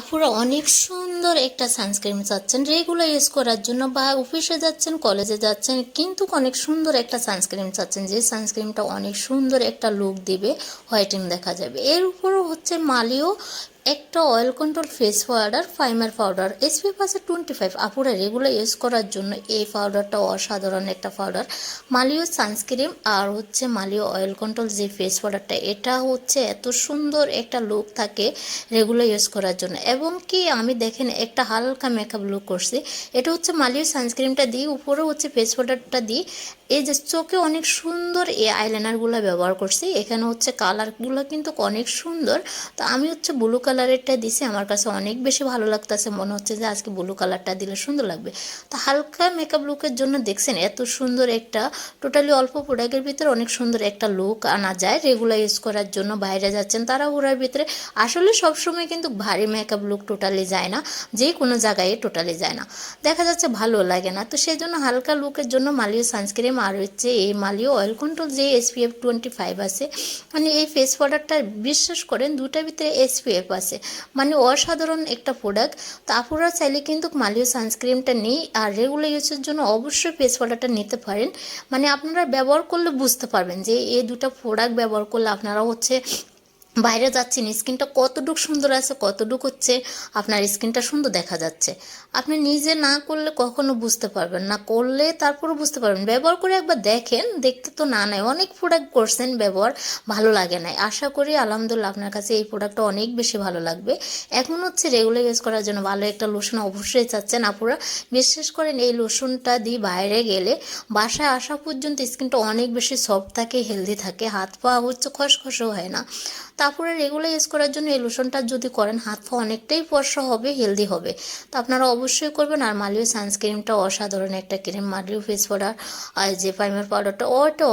আপুরা অনেক সুন্দর একটা সানস্ক্রিন চাচ্ছেন রেগুলার ইউজ করার জন্য বা অফিসে যাচ্ছেন কলেজে যাচ্ছেন, কিন্তু অনেক সুন্দর একটা সানস্ক্রিন চাচ্ছেন, যে সানস্ক্রিনটা অনেক সুন্দর একটা লুক দিবে হোয়াইটিং দেখা যাবে। এর উপরও হচ্ছে মালিও একটা oil control face powder primer powder SPF আছে টোয়েন্টি ফাইভ আপুরা রেগুলার ইউজ করার জন্য এই পাউডারটা অসাধারণ একটা পাউডার মালিও সানস্ক্রিম আর হচ্ছে মালিও অয়েল কন্ট্রোল যে ফেস পাউডারটা এটা হচ্ছে এত সুন্দর একটা লুক থাকে রেগুলার ইউজ করার জন্য। এবং কি আমি দেখেন একটা হালকা মেকআপ লুক করছি, এটা হচ্ছে মালিও সানস্ক্রিনটা দিই উপরে হচ্ছে ফেস পাউডারটা দিই এই যে চোখে অনেক সুন্দর এই আইলাইনারগুলো ব্যবহার করছি, এখানে হচ্ছে কালারগুলো কিন্তু অনেক সুন্দর। তো আমি হচ্ছে ব্লু কালারেরটা দিছে, আমার কাছে অনেক বেশি ভালো লাগতেছে। মনে হচ্ছে যে আজকে ব্লু কালারটা দিলে সুন্দর লাগবে। তো হালকা মেকআপ লুকের জন্য দেখছেন, এত সুন্দর একটা টোটালি অল্প প্রোডাক্টের ভিতরে অনেক সুন্দর একটা লুক আনা যায় রেগুলার ইউজ করার জন্য বাইরে যাচ্ছেন তারা ওরার ভিতরে। আসলে সবসময় কিন্তু ভারী মেকআপ লুক টোটালি যায় না, যে কোনো জায়গায় টোটালি যায় না। দেখা যাচ্ছে ভালো লাগে না, তো সেই জন্য হালকা লুকের জন্য মালিও সানস্ক্রিম আর হচ্ছে এই মালিও অয়েল কন্ট্রোল যে এসপিএফ টোয়েন্টি ফাইভ আছে মানে এই ফেস পাউডারটা বিশ্বাস করেন দুটার ভিতরে এসপিএফ আছে। মানে অসাধারণ একটা প্রোডাক্ট তো আপনারা চাইলে কিন্তু মালিও সানস্ক্রিনটা নেই আর রেগুলার ইউজের জন্য অবশ্যই ফেস পাউডারটা নিতে পারেন। মানে আপনারা ব্যবহার করলে বুঝতে পারবেন যে এই দুটো প্রোডাক্ট ব্যবহার করলে আপনারা হচ্ছে বাইরে যাচ্ছেন, স্কিনটা কতটুকু সুন্দর আছে, কতটুকু হচ্ছে আপনার স্কিনটা সুন্দর দেখা যাচ্ছে। আপনি নিজে না করলে কখনো বুঝতে পারবেন না, করলে তারপরে বুঝতে পারবেন। ব্যবহার করে একবার দেখেন, দেখতে তো না নাই অনেক প্রোডাক্ট করছেন, ব্যবহার ভালো লাগে নাই আশা করি, আলহামদুলিল্লাহ আপনার কাছে এই প্রোডাক্টটা অনেক বেশি ভালো লাগবে। এখন হচ্ছে রেগুলার ইউজ করার জন্য ভালো একটা লোশন অবশ্যই চাচ্ছেন আপুরা। বিশেষ করেন এই লোশনটা দিয়ে বাইরে গেলে বাসায় আসা পর্যন্ত স্কিনটা অনেক বেশি সফট থাকে হেলদি থাকে। হাত পা হচ্ছে খসখসও হয় না। তারপরে রেগুলার ইউজ করার জন্য এই লোশনটা যদি করেন, হাত পা অনেকটাই ফর্সা হবে হেলদি হবে। তো আপনারা অবশ্যই করবেন। আর মালিও সানস্ক্রিমটা অসাধারণ একটা ক্রিম মালিও ফেস পাউডার আর যে প্রাইমার পাউডারটা ওটা